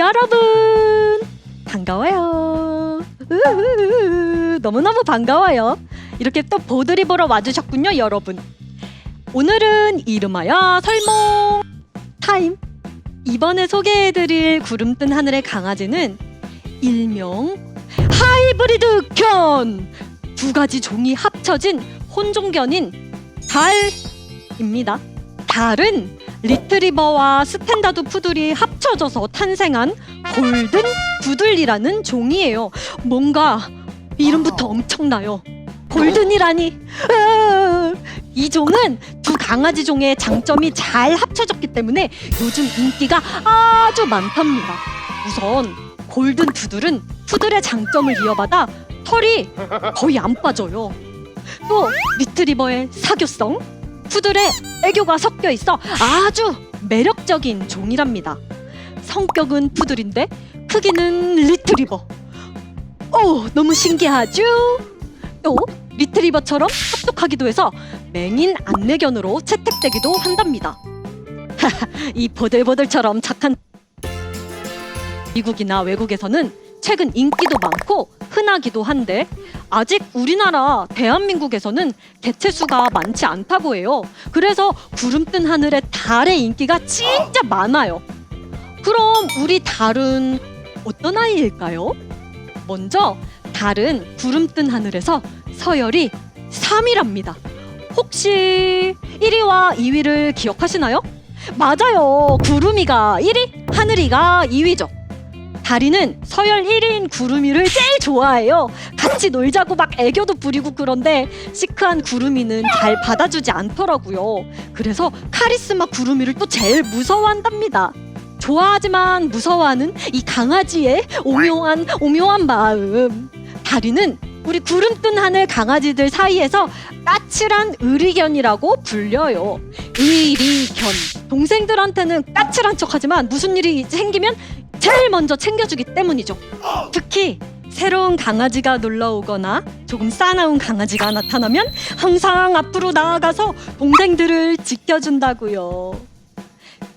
여러분 반가워요. 으으으으, 너무너무 반가워요. 이렇게 또 보드리 보러 와주셨군요, 여러분. 오늘은 이름하여 설몽 타임. 이번에 소개해드릴 구름 뜬 하늘의 강아지는 일명 하이브리드 견! 두 가지 종이 합쳐진 혼종견인 달입니다. 달은 리트리버와 스탠다드 푸들이 합쳐져서 탄생한 골든 푸들이라는 종이에요. 뭔가 이름부터 엄청나요. 골든이라니. 으아! 이 종은 두 강아지 종의 장점이 잘 합쳐졌기 때문에 요즘 인기가 아주 많답니다. 우선 골든 푸들은 푸들의 장점을 이어받아 털이 거의 안 빠져요. 또 리트리버의 사교성, 푸들의 애교가 섞여 있어 아주 매력적인 종이랍니다. 성격은 푸들인데 크기는 리트리버. 오, 너무 신기하죠? 또 리트리버처럼 똑똑하기도 해서 맹인 안내견으로 채택되기도 한답니다. 이 보들보들처럼 착한 미국이나 외국에서는 최근 인기도 많고 흔하기도 한데 아직 우리나라 대한민국에서는 개체 수가 많지 않다고 해요. 그래서 구름 뜬 하늘의 달의 인기가 진짜 많아요. 그럼 우리 달은 어떤 아이일까요? 먼저 달은 구름 뜬 하늘에서 서열이 3위랍니다. 혹시 1위와 2위를 기억하시나요? 맞아요. 구름이가 1위, 하늘이가 2위죠. 다리는 서열 1위인 구름이를 제일 좋아해요. 같이 놀자고 막 애교도 부리고 그런데 시크한 구름이는 잘 받아주지 않더라고요. 그래서 카리스마 구름이를 또 제일 무서워한답니다. 좋아하지만 무서워하는 이 강아지의 오묘한 오묘한 마음. 다리는 우리 구름 뜬 하늘 강아지들 사이에서 까칠한 의리견이라고 불려요. 의리견. 동생들한테는 까칠한 척하지만 무슨 일이 생기면 제일 먼저 챙겨주기 때문이죠. 특히 새로운 강아지가 놀러 오거나 조금 싸나운 강아지가 나타나면 항상 앞으로 나아가서 동생들을 지켜준다고요.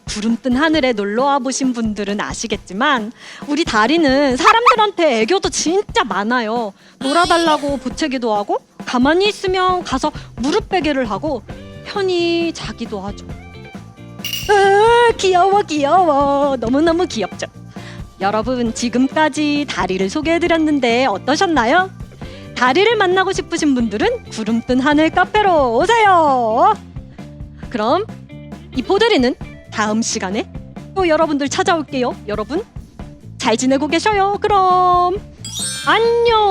구름 뜬 하늘에 놀러 와 보신 분들은 아시겠지만 우리 다리는 사람들한테 애교도 진짜 많아요. 놀아달라고 보채기도 하고 가만히 있으면 가서 무릎 베개를 하고 편히 자기도 하죠. 으, 귀여워 귀여워 너무너무 귀엽죠. 여러분 지금까지 다리를 소개해드렸는데 어떠셨나요? 다리를 만나고 싶으신 분들은 구름 뜬 하늘 카페로 오세요. 그럼 이 보드리는 다음 시간에 또 여러분들 찾아올게요. 여러분 잘 지내고 계셔요. 그럼 안녕.